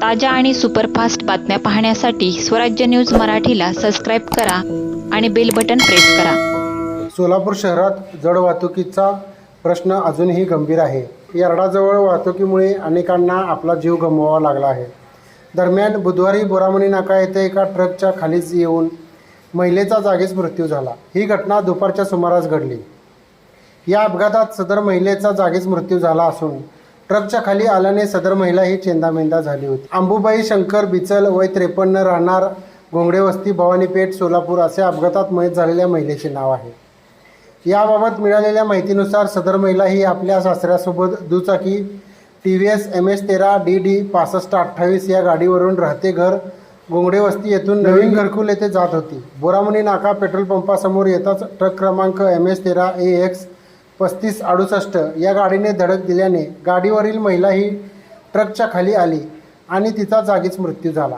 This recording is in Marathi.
ताज्या आणि सुपरफास्ट बातम्या पाहण्यासाठी स्वराज्य न्यूज मराठीला सबस्क्राईब करा आणि बेल बटन प्रेस करा. सोलापूर शहरात जड वाहतुकीचा प्रश्न अजूनही गंभीर आहे. यार्डाजवळ वाहतुकीमुळे अनेकांना आपला जीव गमवावा लागला आहे. दरम्यान बुधवारी बोरामणी नाका येथे एका ट्रकच्या खालीच येऊन महिलेचा जागीच मृत्यू झाला. ही घटना दुपारच्या सुमारास घडली. या अपघातात सदर महिलेचा जागीच मृत्यू झाला असून ट्रकच्या खाली आल्याने सदर महिला ही चेंदामेंदा झाली होती. अंबुबाई शंकर बिचल वय त्रेपन्न राहणार घोंगडे वस्ती भवानीपेठ सोलापूर असे अपघातात मयत झालेल्या महिलेचे नाव आहे. याबाबत मिळालेल्या माहितीनुसार सदर महिला ही आपल्या सासऱ्यासोबत दुचाकी T V S M S तेरा डी डी पासष्ट अठ्ठावीस या गाडीवरून राहते घर गोंगडे वस्ती येथून नवीन घरकुल येथे जात होती. बोरामणी नाका पेट्रोल पंपासमोर येताच ट्रक क्रमांक एम एस तेरा ए एक्स पस्तीस अडुसष्ट या गाडीने धडक दिल्याने गाडीवरील महिला ही ट्रकच्या खाली आली आणि तिचा जागीच मृत्यू झाला.